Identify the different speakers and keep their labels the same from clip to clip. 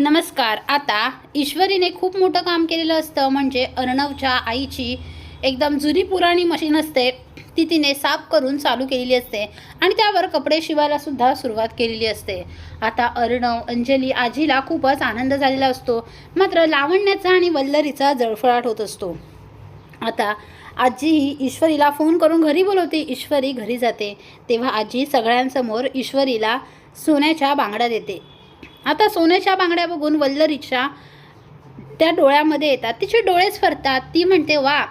Speaker 1: नमस्कार. आता ईश्वरीने खूप मोठं काम केलेलं असतं म्हणजे अर्णवच्या आईची एकदम जुनी पुराणी मशीन असते ती तिने साफ करून चालू केलेली असते आणि त्यावर कपडे शिवायला सुद्धा सुरुवात केलेली असते. आता अर्णव अंजली आजीला खूपच आनंद झालेला असतो मात्र लावण्याचा आणि वल्लरीचा जळफळाट होत असतो. आता आजी ही ईश्वरीला फोन करून घरी बोलवते ईश्वरी घरी जाते तेव्हा आजी सगळ्यांसमोर ईश्वरीला सोन्याच्या बांगड्या देते. आता सोन्याच्या बांगड्या बघून वल्लरीच्या त्या डोळ्यामध्ये येतात. तिचे डोळेच फरतात. ती म्हणते वा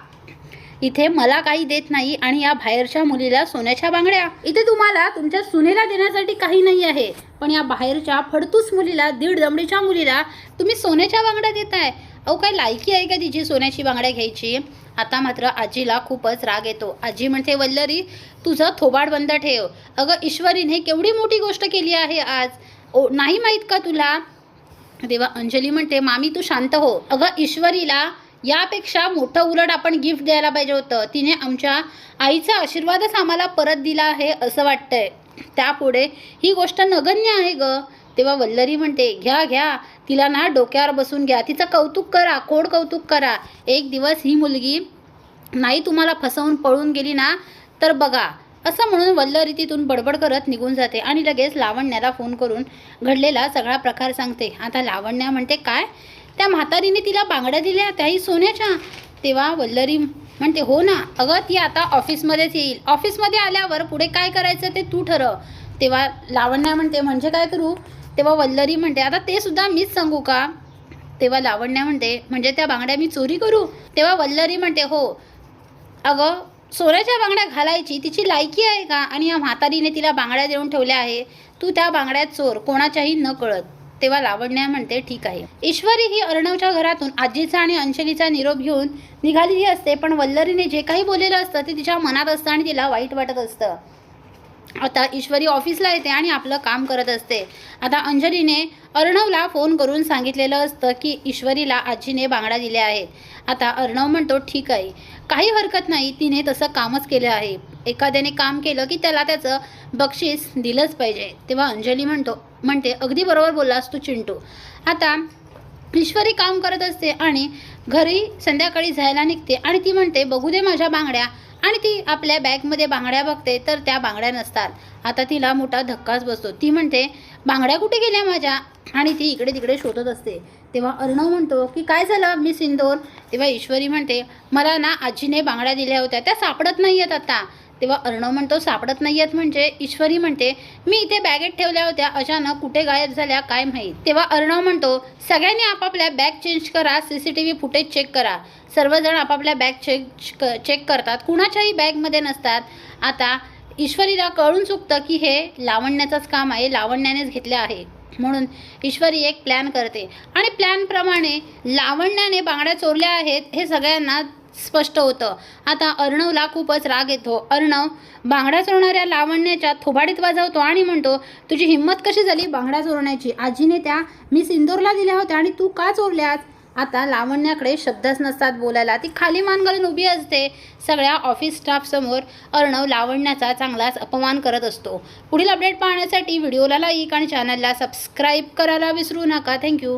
Speaker 1: इथे मला काही देत नाही आणि या बाहेरच्या मुलीला सोन्याच्या बांगड्या. इथे तुम्हाला तुमच्या सुनेला देण्यासाठी काही नाही आहे. पण या बाहेरच्या फडतूस मुलीला दीड दमडीच्या मुलीला तुम्ही सोन्याच्या बांगड्या देताय. अहो काय लायकी आहे का तिची सोन्याची बांगड्या घ्यायची? आता मात्र आजीला खूपच राग येतो. आजी म्हणते वल्लरी तुझं थोबाड बंद ठेव. अगं ईश्वरीने केवढी मोठी गोष्ट केली आहे आज. ओ नाही माहीत का तुला? तेव्हा अंजली म्हणते मामी तू शांत हो. अगं ईश्वरीला यापेक्षा मोठं उलट आपण गिफ्ट द्यायला पाहिजे होतं. तिने आमच्या आईचा आशीर्वादच आम्हाला परत दिला आहे असं वाटतंय. त्यापुढे ही गोष्ट नगण्य आहे ग. तेव्हा वल्लरी म्हणते घ्या घ्या. तिला ना डोक्यावर बसून घ्या. तिचं कौतुक करा कोड कौतुक करा. एक दिवस ही मुलगी नाही तुम्हाला फसवून पळून गेली ना तर बघा असं म्हणून वल्लरी तिथून बडबड करत निघून जाते आणि लगेच लावण्याला फोन करून घडलेला सगळा प्रकार सांगते. आता लावण्या म्हणते काय? त्या म्हातारीने तिला बांगड्या दिल्या त्याही सोन्याच्या. तेव्हा वल्लरी म्हणते हो ना अगं ती आता ऑफिसमध्येच येईल. ऑफिसमध्ये आल्यावर पुढे काय करायचं ते तू ठरव. तेव्हा लावण्या म्हणते म्हणजे काय करू? तेव्हा वल्लरी म्हणते आता ते सुद्धा मीच सांगू का? तेव्हा लावण्या म्हणते म्हणजे त्या बांगड्या मी चोरी करू? तेव्हा वल्लरी म्हणते हो. अगं सोन्याच्या बांगड्या घालायची तिची लायकी आहे का? आणि या म्हातारीने तिला बांगड्या देऊन ठेवल्या आहे. तू त्या बांगड्यात चोर कोणाच्याही न कळत. तेव्हा लावण्या म्हणते ठीक आहे. ईश्वरी ही अर्णवच्या घरातून आजीचा आणि अंजलीचा निरोप घेऊन निघालेली असते पण वल्लरीने जे काही बोललेलं असतं ते तिच्या मनात असतं आणि तिला वाईट वाटत असतं. आता ईश्वरी ऑफिसला येते आणि आपलं काम करत असते. आता अंजलीने अर्णवला फोन करून सांगितलेलं असतं की ईश्वरीला आजीने बांगडा दिल्या आहेत आता अर्णव म्हणतो ठीक आहे. काही हरकत नाही तिने तसं कामच केलं आहे. एखाद्याने काम केलं की त्याला त्याचं बक्षीस दिलंच पाहिजे. तेव्हा अंजली म्हणतो म्हणते अगदी बरोबर बोललास तू चिंटू. आता ईश्वरी काम करत असते आणि घरी संध्याकाळी जायला निघते आणि ती म्हणते बघू दे माझ्या बांगड्या. आणि ती आपल्या बॅगमध्ये बांगड्या बघते तर त्या बांगड्या नसतात. आता तिला मोठा धक्काच बसतो. ती म्हणते बांगड्या कुठे गेल्या माझ्या? आणि ती इकडे तिकडे शोधत असते. तेव्हा अर्णव म्हणतो की काय झालं मी सिंदोर तेव्हा ईश्वरी म्हणते मला ना आजीने बांगड्या दिल्या होत्या त्या सापडत नाही आहेत आता. तेव्हा अर्णव म्हणतो सापडत नाही आहेत म्हणजे ईश्वरी म्हणते मी इथे बॅगेत ठेवल्या होत्या अचानक कुठे गायब झाल्या काय माहीत? तेव्हा अर्णव म्हणतो सगळ्यांनी आपापल्या बॅग चेंज करा C C T V footage check करा. सर्वजण आपापल्या बॅग चेक चेक करतात. कुणाच्याही बॅगमध्ये नसतात. आता ईश्वरीला कळून चुकतं की हे लावण्याचंच काम आहे लावण्यानेच घेतलं आहे. म्हणून ईश्वरी एक प्लॅन करते. आणि प्लॅनप्रमाणे लावण्याने बांगड्या चोरल्या आहेत हे सगळ्यांना स्पष्ट होतं. आता अर्णवला खूपच राग येतो. अर्णव बांगड्या चोरणाऱ्या लावण्याच्या थोबाडीत वाजवतो आणि म्हणतो तुझी हिंमत कशी झाली बांगड्या चोरण्याची? आजीने त्या मी सिंदूरला दिल्या होत्या आणि तू का चोरल्यास? आता लावण्याकडे शब्दच नसतात बोलायला. ती खाली मान घालून उभी असते. सगळ्या ऑफिस स्टाफसमोर अर्णव लावण्याचा चांगलाच अपमान करत असतो. पुढील अपडेट पाहण्यासाठी व्हिडिओला लाईक आणि चॅनलला सबस्क्राईब करायला विसरू नका. थँक्यू.